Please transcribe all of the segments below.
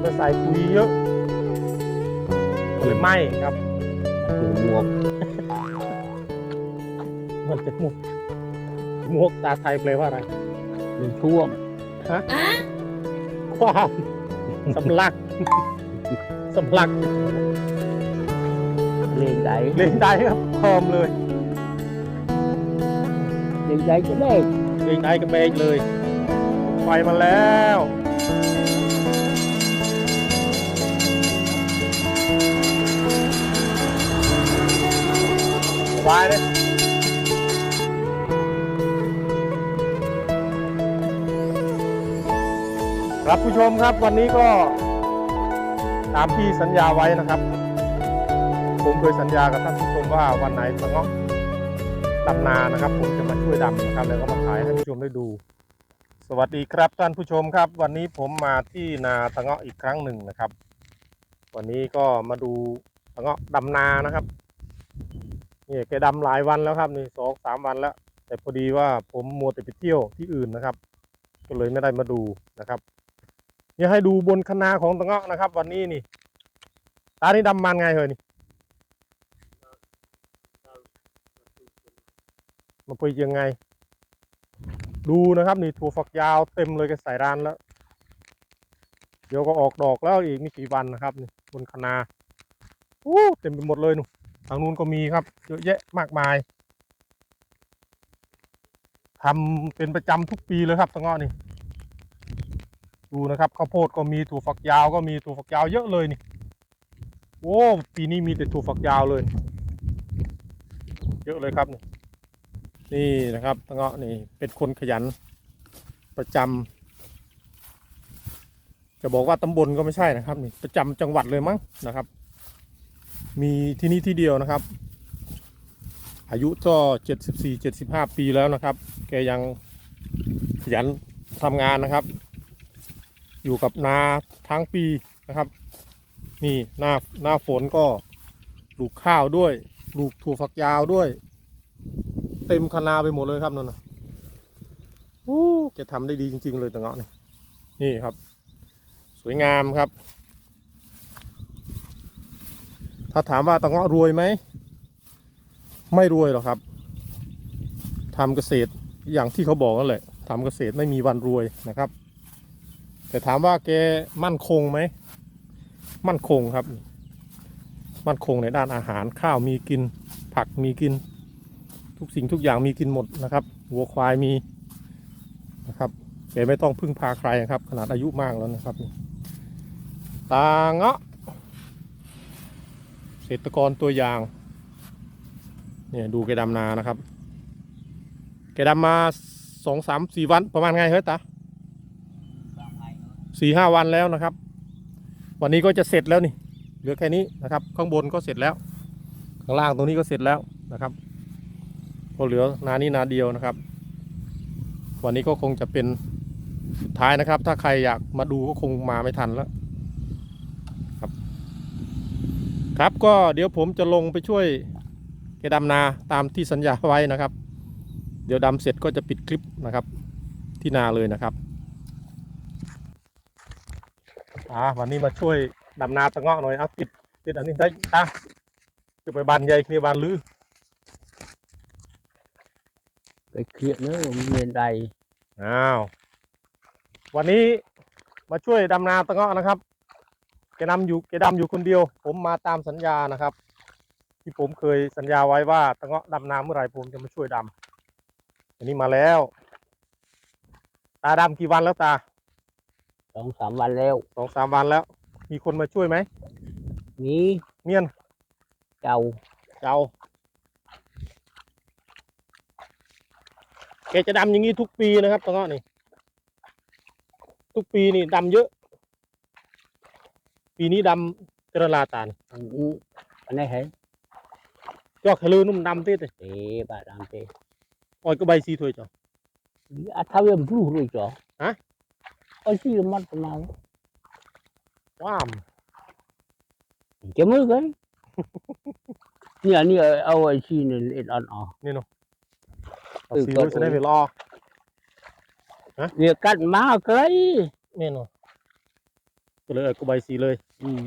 าจะไปใส่ปุ๋ยเยอะก็เลยไหม้ครับคือหมวกมันจะหมวกหมวกตาไทยแปลว่าอะไรเป็นช่วงความสำลักสำลักเล่นได้เล่นได้ครับพร้อมเลยเล่นได้ก็ได้เล่นได้กับเบรกเลยไฟมาแล้ว สบายเลยครับผู้ชมครับวันนี้ก็ตามที่สัญญาไว้นะครับ ผมเคยสัญญากับท่านผู้ชมว่าวันไหนสงอกดำนานะครับ ผมจะมาช่วยดำนะครับ แล้วก็มาขายให้ผู้ชมได้ดู สวัสดีครับท่านผู้ชมครับ วันนี้ผมมาที่นาตะเงาะอีกครั้งหนึ่งนะครับ วันนี้ก็มาดูตะเงาะดำนานะครับ นี่แกดำหลายวันแล้วครับนี่สองสามวันแล้ว แต่พอดีว่าผมมัวแต่ไปเที่ยวที่อื่นนะครับ ก็เลยไม่ได้มาดูนะครับนี่ให้ดูบนคะนาของตะเงาะนะครับ วันนี้นี่ตานี่ดำมันไงเหรอนี่มาไปยังไง ดูนะครับนี่ถั่วฝักยาวเต็มเลยก็ใส่รานแล้ว เดี๋ยวก็ออกดอกแล้วอีกไม่กี่วันนะครับนี่บนคะนาโอ้เต็มไปหมดเลยนู่ ทางนู้นก็มีครับเยอะแยะมากมายทำเป็นประจำทุกปีเลยครับตะเงาะนี่ดูนะครับข้าวโพดก็มีถั่วฝักยาวก็มีถั่วฝักยาวเยอะเลยนี่โอ้ปีนี้มีแต่ถั่วฝักยาวเลย เยอะเลยครับนี่นี่นะครับตะเงาะนี่เป็นคนขยันประจำจะบอกว่าตำบลก็ไม่ใช่นะครับนี่ประจำจังหวัดเลยมั้งนะครับ มีที่นี่ที่เดียวนะครับ อายุก็เจ็ดสิบสี่เจ็ดสิบห้าปีแล้วนะครับ แกยังขยันทำงานนะครับ อยู่กับนาทั้งปีนะครับ นี่หน้าหน้าฝนก็ปลูกข้าวด้วยปลูกถั่วฝักยาวด้วย เต็มคะนาไปหมดเลยครับนั่นนะโอ้แกทำได้ดีจริง ๆ เลยตะเงาะนี่นี่ครับ สวยงามครับ ถ้าถามว่าตะเงาะรวยไหม ไม่รวยหรอกครับทำเกษตรอย่างที่เขาบอกนั่นแหละทำเกษตรไม่มีวันรวยนะครับ แต่ถามว่าแกมั่นคงไหม มั่นคงครับ มั่นคงในด้านอาหารข้าวมีกิน ผักมีกิน ทุกสิ่งทุกอย่างมีกินหมดนะครับวัวควายมีนะครับแกไม่ต้องพึ่งพาใครนะครับ ขนาดอายุมากแล้วนะครับตาเงาะ ษตรกรตัวอย่างเนี่ยดูแกดำนานะครับ แกดำมาสองสามสี่วันประมาณไงเฮ้ยตาสี่ห้าวันแล้วนะครับ วันนี้ก็จะเสร็จแล้วนี่ เหลือแค่นี้นะครับ ข้างบนก็เสร็จแล้ว ข้างล่างตรงนี้ก็เสร็จแล้วนะครับก็เหลือนานี้นาเดียวนะครับ วันนี้ก็คงจะเป็นสุดท้ายนะครับ ถ้าใครอยากมาดูก็คงมาไม่ทันแล้วครับ ครับก็เดี๋ยวผมจะลงไปช่วยแกดำนาตามที่สัญญาไว้นะครับ เดี๋ยวดำเสร็จก็จะปิดคลิปนะครับ ที่นาเลยนะครับอ่าวันนี้มาช่วยดำนาตะเงาะหน่อยเอาติดติดอันนี้ได้ตาจะไปบานใหญ่เคลียร์บานลือไปเครียดเนอะผมเล่นได้อ้าววันนี้มาช่วยดำนาตะเงาะนะครับแกนำอยู่แกดำอยู่คนเดียว ผมมาตามสัญญานะครับ ที่ผมเคยสัญญาไว้ว่าตะเงาะดำนาเมื่อไหร่ผมจะมาช่วยดำอันนี้มาแล้ว ตาดำกี่วันแล้วตาสองสามวันแล้วสองสามวันแล้ว มีคนมาช่วยไหมมีเมียนเจ้าเจ้าแกจะดำอย่างนี้ทุกปีนะครับตะเงาะนี่ทุกปีนี่ดำเยอะ ปีนี้ดำกระลาตาลอันนี้อันนี้เห็นยอกทะลือนุ่มดำติดเลยเอ๊ะบาดามเตอ้อยก็ใบซีถวยจ้ะอาทาเวียมพลูเลยจ้ะฮะไอ้ที่มัดมาว้ามจะมือกันเนี่ยนี่เอาไอ้ที่นี่เอ็ดอ่อนอ่อนี่เนาะเอาเออซีก็ไว้จะได้ไปรอเรียกกันมาไกลนี่เนาะก็เลยเอากระใบสีเลย อืม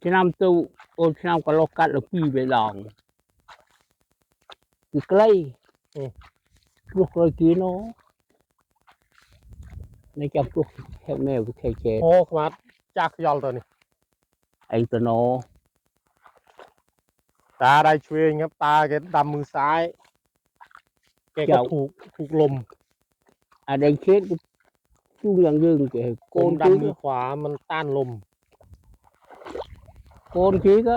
ฉันนำตู้โอ้ฉันนำกระโลกกัดแล้วพี่ไปลองอีกไลเปลุกเลยกินเนาะในจับลุกแค่แม่กูแค่เจ็ดโอ้ขวัดจากยอลตัวนี้ไอ้ตัวโนตาได้ช่วยครับ ตาแกดำมือซ้ายแกก็ถูกถูกลม à đây chết เช็ดช่วงยังยืงแกโกโกนนกี้ดำมือขวามันต้านลม โกนกี้ก็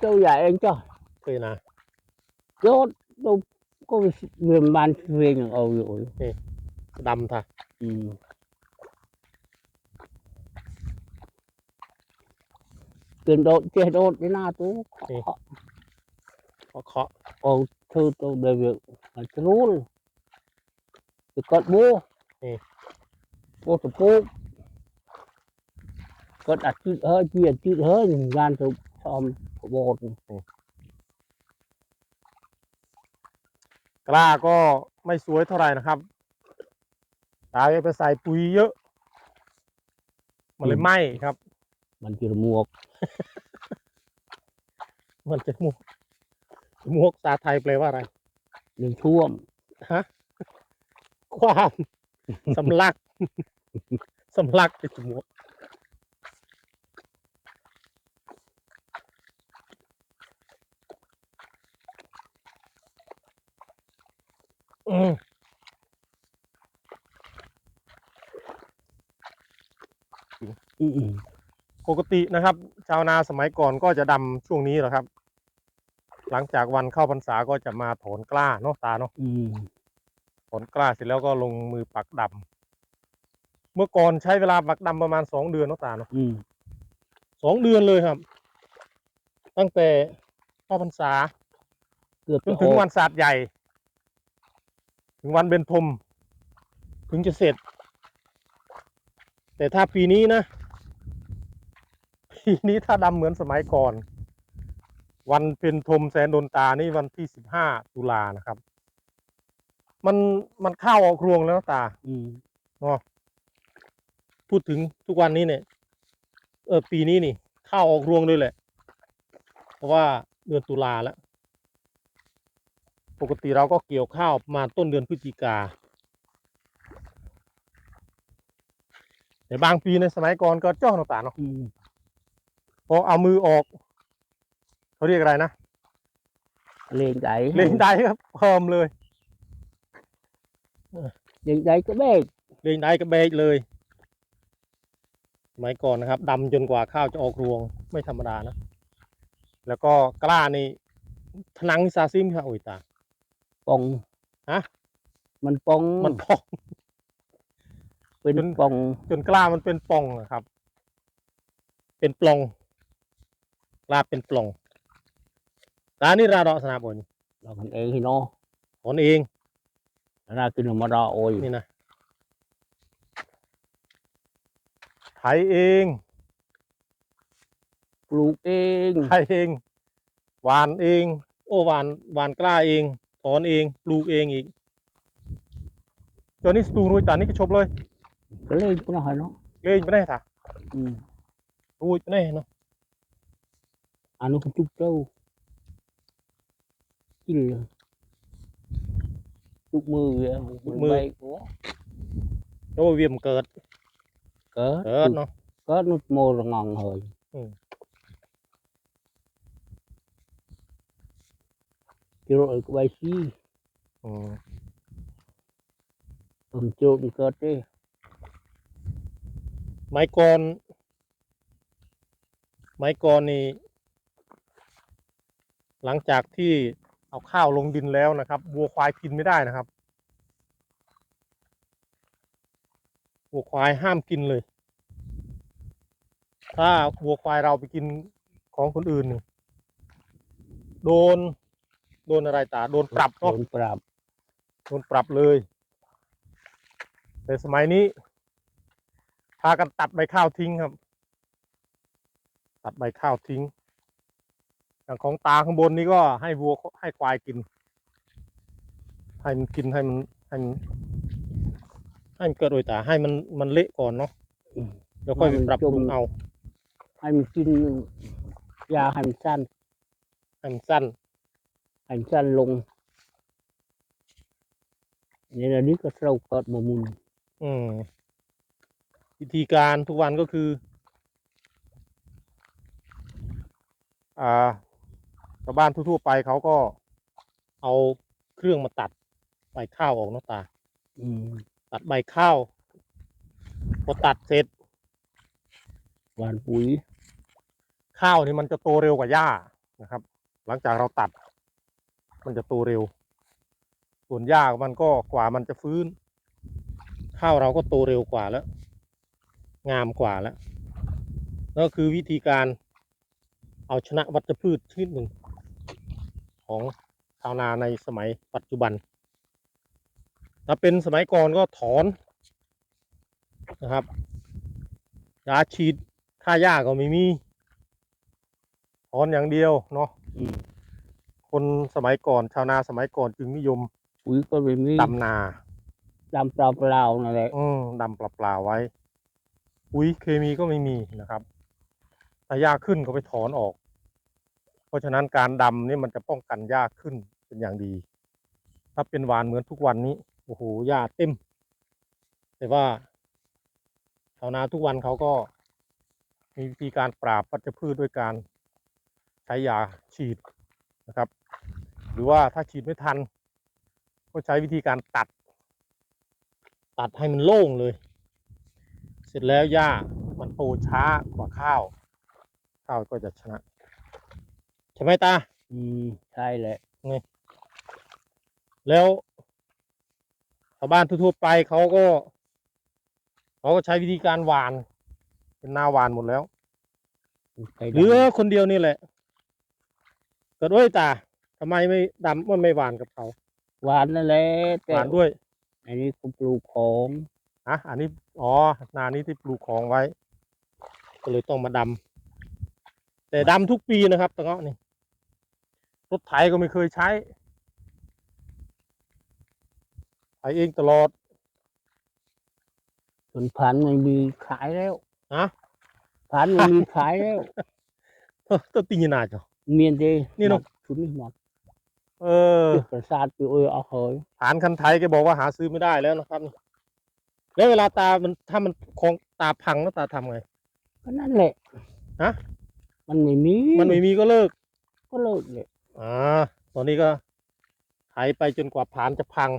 เจ้าใหญ่เองจ้ะเคยนะโยนเราก็เรียนบ้านเรียนอย่างเอาอยู่ดำท่ะอืมเกินโดดเจโดดในหน้าตู้พอเคาะเอาเธอตัวเดียวมันจะรู้จะกดบัว บัวตะปูกดอัดจืดเฮ้ยเจียดจืดเฮ้ยงานถูกซ้อมโบดกล้าก็ไม่สวยเท่าไหร่นะครับตาแกไปใส่ปุ๋ยเยอะ มันเลยไหม้ครับ มันจะหมวก มันจะมวกมวกภาษาไทยแปลว่าอะไรเรื่องท่วม ฮะ ความ สำลัก สำลักไปจมูกอืมอืมปกตินะครับ ชาวนาสมัยก่อนก็จะดำช่วงนี้แหละครับ หลังจากวันเข้าพรรษาก็จะมาถอนกล้าเนาะตาเนาะอืม ถอนกล้าเสร็จแล้วก็ลงมือปักดำเมื่อก่อนใช้เวลาปักดำประมาณสองเดือนเนาะตาเนาะอืมสองเดือนเลยครับ ตั้งแต่เข้าพรรษาเกือบจจะนอถึงอกวันศาสตร์ใหญ่ ถึงวันเบญทมถึงจะเสร็จ แต่ถ้าปีนี้นะ ปีนี้ถ้าดำเหมือนสมัยก่อน วันเพ็ญทมแสนโดนตานี่วันที่สิบห้าตุลานะครับ มันมันเข้าออกรวงแล้วนะตาอืมเนาะพูดถึงทุกวันนี้เนี่ย เออปีนี้นี่ข้าวออกรวงด้วยแหละ เพราะว่าเดือนตุลาแล้ว ปกติเราก็เกี่ยวข้าวประมาณต้นเดือนพฤศจิกาแต่บางปีในสมัยก่อนก็จ้องต่างๆเนาะอืมพอเอามือออกเขาเรียกอะไรนะ เล่นใจเล่งได้ครับเพิ่มเลย เล่นใจก็เบกเล่งได้ก็เบรกเลยสมัยก่อนนะครับดำจนกว่าข้าวจะออกรวงไม่ธรรมดานะ แล้วก็กล้านี่ทนังซาซิมค่ะโอ้ยตา ปองฮะ มันปองมันพอง เป็นจน ปองจนกล้ามันเป็นปล่องอะครับ เป็นปล่อง กล้าเป็นปล่องตานี่ราดอสนาบนเราคนเองที่เนาะถอนเอง น่ากินธรรมดาโอ้ยนี่นะไถเอง ปลูกเองไถเองหวานเอง โอ้หวานหวานกล้าเองถอนเองปลูกเองอีกตัวนี้สตูรุยตานี่ก็ชบเลยก็เล่นก็หน่อยเนาะเล่นไปได้ท่ะอืมรุยไปได้เนาะอันนู้นก็จุกเจ้ากินเลย จุกมือเลยมันใบหัวโอ้เวียมเกิดเกิดเกิดเนาะเกิดนุดโมระงองเหยอืม กิโลเอกใบซีอืมผมจุกเกิดดิไม้ก่อนไม้ก่อนนี่หลังจากที่ เอาข้าวลงดินแล้วนะครับวัวควายกินไม่ได้นะครับวัวควายห้ามกินเลย ถ้าวัวควายเราไปกินของคนอื่นนี่โดน โดนอะไรตาโดนปรับโดเนาะนปรับโดนปรับเลย แต่สมัยนี้พากันตัดใบข้าวทิ้งครับ ตัดใบข้าวทิ้ง อย่างของตาข้างบนนี้ก็ให้วัวให้ควายกิน ให้มันกินให้มันให้มันให้มันเกิดโดยตาให้มันมันเละก่อนเนาะอืมแล้วค่อยไปมันปรับปรุงจมเอา ให้มันกินยาให้มันสั้นให้มันสั้นให้มันสั้นลงนี่แหละนี่ก็เราเกิดมามุนอืมวิธีการทุกวันก็คือ อ่า ชาวบ้านทั่วๆไปเขาก็เอาเครื่องมาตัดใบข้าวออกเนาะตา อืมตัดใบข้าวพอตัดเสร็จ หวานปุ๋ย ข้าวนี่มันจะโตเร็วกว่าหญ้านะครับ หลังจากเราตัด มันจะโตเร็ว ส่วนหญ้ามันก็กว่ามันจะฟื้น ข้าวเราก็โตเร็วกว่าแล้ว งามกว่าแล้วนั่นก็คือวิธีการเอาชนะวัชพืชชนิดหนึ่ง ของชาวนาในสมัยปัจจุบัน ถ้าเป็นสมัยก่อนก็ถอนนะครับยาฉีดฆ่าหญ้าก็ไม่มีถอนอย่างเดียวเนาะอืมคนสมัยก่อนชาวนาสมัยก่อนจึงนิยมปุ๋ยก็ไม่มีดำนาดำเปล่าๆนั่นแหละอืมดำเปล่าๆไว้ปุ๋ยเคมีก็ไม่มีนะครับถ้าหญ้าขึ้นก็ไปถอนออก เพราะฉะนั้นการดำนี่มันจะป้องกันหญ้าขึ้นเป็นอย่างดี ถ้าเป็นหวานเหมือนทุกวันนี้โอ้โหหญ้าเต็ม แต่ว่าชาวนาทุกวันเขาก็มีวิธีการปราบวัชพืชด้วยการใช้ยาฉีดนะครับ หรือว่าถ้าฉีดไม่ทัน ก็ใช้วิธีการตัด ตัดให้มันโล่งเลย เสร็จแล้วหญ้ามันโตช้ากว่าข้าว ข้าวก็จะชนะ ช่ไหมตา อืม ใช่แหละ แล้วชาวบ้านทั่วๆไปเขาก็เขาก็ใช้วิธีการหวาน เป็นหน้าหวานหมดแล้ว ใช่เหลือคนเดียวนี่แหละเกิดด้วยตาทำไมไม่ดำมันไม่หวานกับเขาหวานนั่นแหละหแต่วานด้วย อันนี้ก็ปลูกของอะ อันนี้ อ๋อ นานี้ที่ปลูกของไว้ ก็เลยต้องมาดำ แต่ดำทุกปีนะครับตะเงาะนี่ รถไถก็ไม่เคยใช้ไถเองตลอดส่วนพันธุ์ไม่มีขายแล้วฮะพันธุ์ไม่มีขายแล้วตัวตีนาจ้ะเมียนดีนี่เนอะชุดนี้หมดเออประสาทไปเออเอาเหยฐานคันไทยแกบอกว่าหาซื้อไม่ได้แล้วนะครับนี่แล้วเวลาตามันถ้ามันของตาพังแล้วตาทำไงก็นั่นแหละฮะมันไม่มี มันไม่มีก็เลิก ก็เลิกเลย อ่าตอนนี้ก็ไถไปจนกว่าผานจะพัง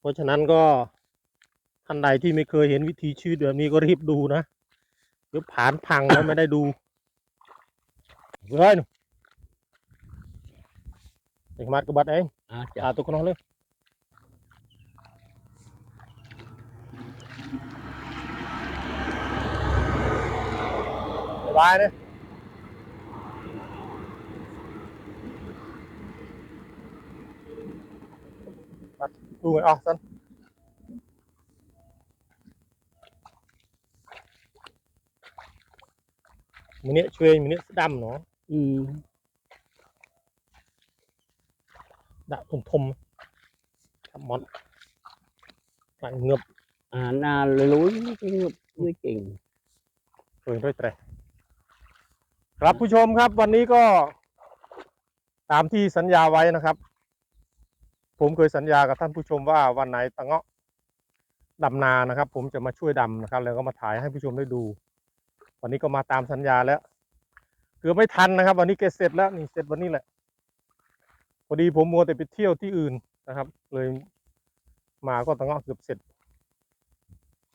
เพราะฉะนั้นก็ท่านใดที่ไม่เคยเห็นวิธีชีวิตแบบนี้ก็รีบดูนะเดี๋ยวผานพังแล้วไม่ได้ดูเฮ้ยหนูเด็กมัดกระบัดเองอ่าจ้ะตาตัวคนน้องเลยสบายเลยมา ดูไงอะสั้นมันเนี้ยช่วยมันเนี้ยดำเนาะอืมดะทมทมๆครับมอนหลังเงือบอ่านาเลยรู้ไม่จริงไม่งเปิดด้วยแตรครับผู้ชมครับวันนี้ก็ ตามที่สัญญาไว้นะครับ ผมเคยสัญญากับท่านผู้ชมว่าวันไหนตะเงาะดำนานะครับ ผมจะมาช่วยดำนะครับ แล้วก็มาถ่ายให้ผู้ชมได้ดู วันนี้ก็มาตามสัญญาแล้วเกือบไม่ทันนะครับ วันนี้เกเสร็จแล้วนี่เสร็จวันนี้แหละพอดีผมมัวแต่ไปเที่ยวที่อื่นนะครับ เลยมาก็ตะเงาะเกือบเสร็จ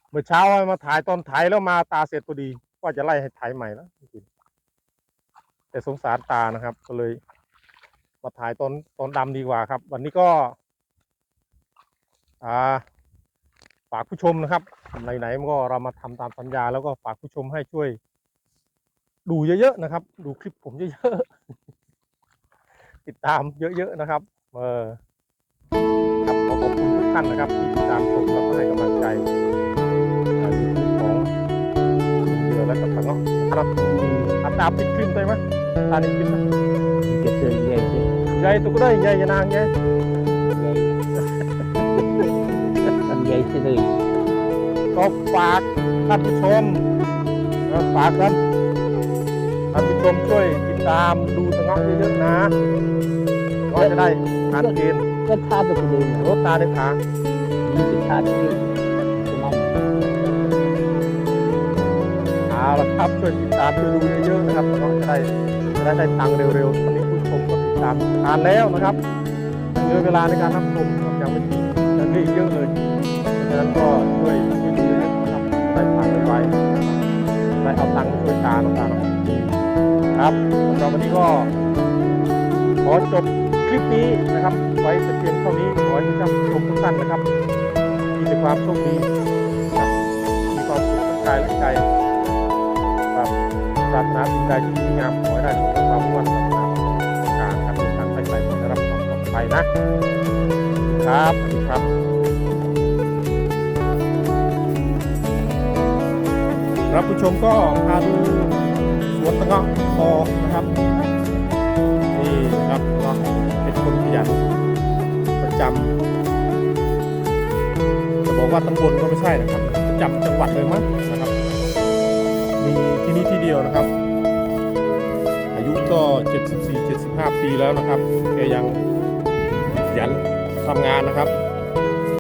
เมื่อเช้ามาถ่ายตอนถ่ายแล้วมาตาเสร็จพอดีว่าจะไล่ให้ถ่ายใหม่แล้วแต่สงสารตานะครับ ก็เลย มาถ่ายตอนตอนดำดีกว่าครับ วันนี้ก็ อ่า ฝากผู้ชมนะครับไหนๆมันก็เรามาทำตามสัญญา แล้วก็ฝากผู้ชมให้ช่วย ดูเยอะๆนะครับ ดูคลิปผมเยอะๆติดตามเยอะๆนะครับ เออครับขอขอบคุณทุกท่านนะครับ ที่ติดตามชมแล้วก็ให้กำลังใจอ่ายูทูบของเดือและกับตะเงาะนะครับอาตาปิดคลิปได้ไหมตาในคลิปนะ ใหญ่ตัวก็ได้ใหญ่อยานางใหญ่ใหญ่ใหญ่จะเลยก็ฝากท่านผู้ชมนะฝากกันท่านผู้ชมช่วยติดตามดูสงอกเยอะๆนะก็จะได้ทานเกณฑ์ก็ท่าตัวเองรถตาในขายี่สิบท่าที่ผมเอาเอาละครับช่วยติดตามช่วยดูเยอะๆนะครับสงอกจะได้จะได้ได้ตังค์เร็วๆ ตอนนามทานแล้วนะครับเหลือเวลาในการรับชมครับยังไม่ถึงยังเหลืออีกเยอะเลยเพราะฉะนั้นก็ช่วยช่วยดูเยอะนะครับได้ตังค์ไว้ได้เอาตังค์มาช่วยตาน้องตาเนะครับสำหรับวันนี้ก็ขอจบคลิปนี้นะครับ ไว้เพียงเท่านี้ขอให้ท่านชมทุกท่านนะครับมีแต่ความโชคดีนะครับมีความสุขทั้งกายและใจครับปรารถนาสิ่งใดที่ดีงามขอให้ได้สมความมุ่งมั่น ภัยนะครับสวัสดีครับครับผู้ชมก็พาดูสวนตะเงาะคอนะครับนี่นะครับก็เป็นคนขยันประจำจะบอกว่าตำบลก็ไม่ใช่นะครับประจำจังหวัดเลยมั้งนะครับ มีที่นี่ที่เดียวนะครับ อายุก็ 74 75 ปีแล้วนะครับแกยัง ยันทำงานนะครับ